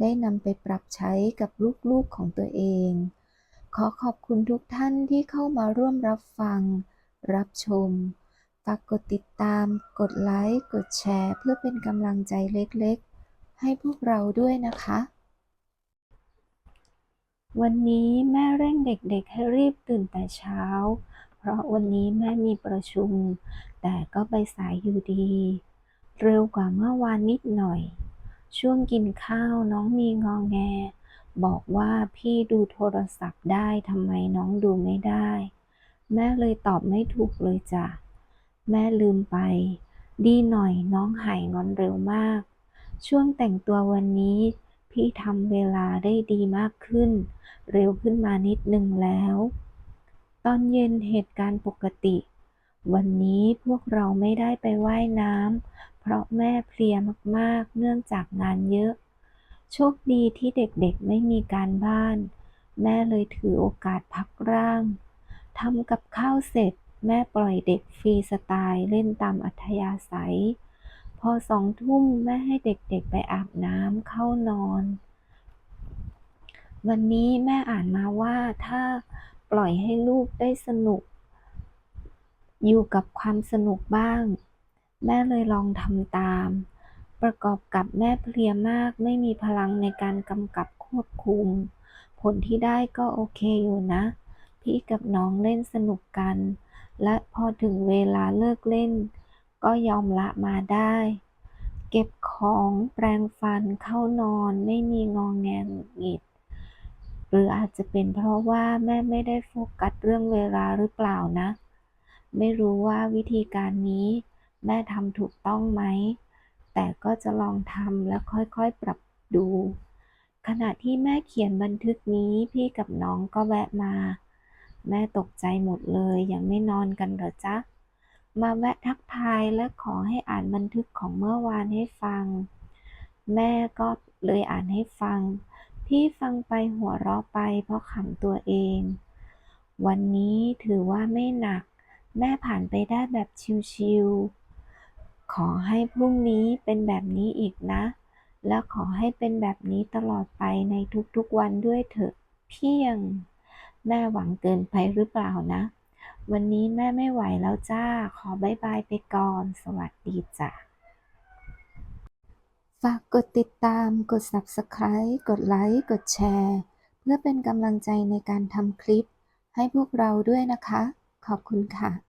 ได้นำไปปรับใช้กับลูกๆของตัวเอง ขอขอบคุณทุกท่านที่เข้ามาร่วมรับฟัง รับชม ฝากกดติดตาม กดไลค์ กดแชร์ เพื่อเป็นกำลังใจเล็กๆ ให้พวกเราด้วยนะคะ วันนี้แม่เร่งเด็กๆ ให้รีบตื่นแต่เช้า เพราะวันนี้แม่มีประชุม แต่ก็ไปสายอยู่ดี เร็วกว่าเมื่อวานนิดหน่อย ช่วงกินข้าวน้องมีงอแง บอกว่าพี่ดูโทรศัพท์ได้ทำไมน้องดูไม่ได้ แม่เลยตอบไม่ถูกเลยจ้ะ แม่ลืมไป ดีหน่อยน้องหายงอนเร็วมาก ช่วงแต่งตัววันนี้พี่ทำเวลาได้ดีมากขึ้น เร็วขึ้นมานิดนึงแล้ว ตอนเย็นเหตุการณ์ปกติ วันนี้พวกเราไม่ได้ไปว่ายน้ำ เพราะแม่เพลียมากๆ เนื่องจากงานเยอะ โชคดีที่เด็กๆไม่มีการบ้าน แม่เลยถือโอกาสพักร่างทำกับข้าวเสร็จ แม่ปล่อยเด็กฟรีสไตล์เล่นตามอัธยาศัย พอสองทุ่มแม่ให้เด็กๆไปอาบน้ำเข้านอน วันนี้แม่อ่านมาว่าถ้าปล่อยให้ลูกได้สนุก อยู่กับความสนุกบ้าง แม่เลยลองทำตาม ประกอบกับแม่เพลียมากไม่มีพลังในการกำกับควบคุม ผลที่ได้ก็โอเคอยู่นะ พี่กับน้องเล่นสนุกกัน และพอถึงเวลาเลิกเล่น ก็ยอมละมาได้ เก็บของแปรงฟันเข้านอนไม่มีงองแงหงุดหงิดหรืออาจจะเป็นเพราะว่าแม่ไม่ได้โฟกัสเรื่องเวลาหรือเปล่านะ ไม่รู้ว่าวิธีการนี้ แม่ทำถูกต้องไหม แต่ก็จะลองทำและค่อยๆปรับดู ขณะที่แม่เขียนบันทึกนี้พี่กับน้องก็แวะมา แม่ตกใจหมดเลยยังไม่นอนกันเหรอจ๊ะ มาแวะทักทายและขอให้อ่านบันทึกของเมื่อวานให้ฟัง แม่ก็เลยอ่านให้ฟัง พี่ฟังไปหัวเราะไปเพราะขำตัวเอง วันนี้ถือว่าไม่หนัก แม่ผ่านไปได้แบบชิวๆ ขอให้พรุ่งนี้เป็นแบบนี้อีกนะ และขอให้เป็นแบบนี้ตลอดไปในทุกๆวันด้วยเถอะเพียง แม่หวังเกินไปหรือเปล่านะ วันนี้แม่ไม่ไหวแล้วจ้า ขอบายบายไปก่อน สวัสดีจ้ะฝากกดติดตาม กด Subscribe กดไลค์ กดแชร์ เพื่อเป็นกำลังใจในการทำคลิปให้พวกเราด้วยนะคะ ขอบคุณค่ะ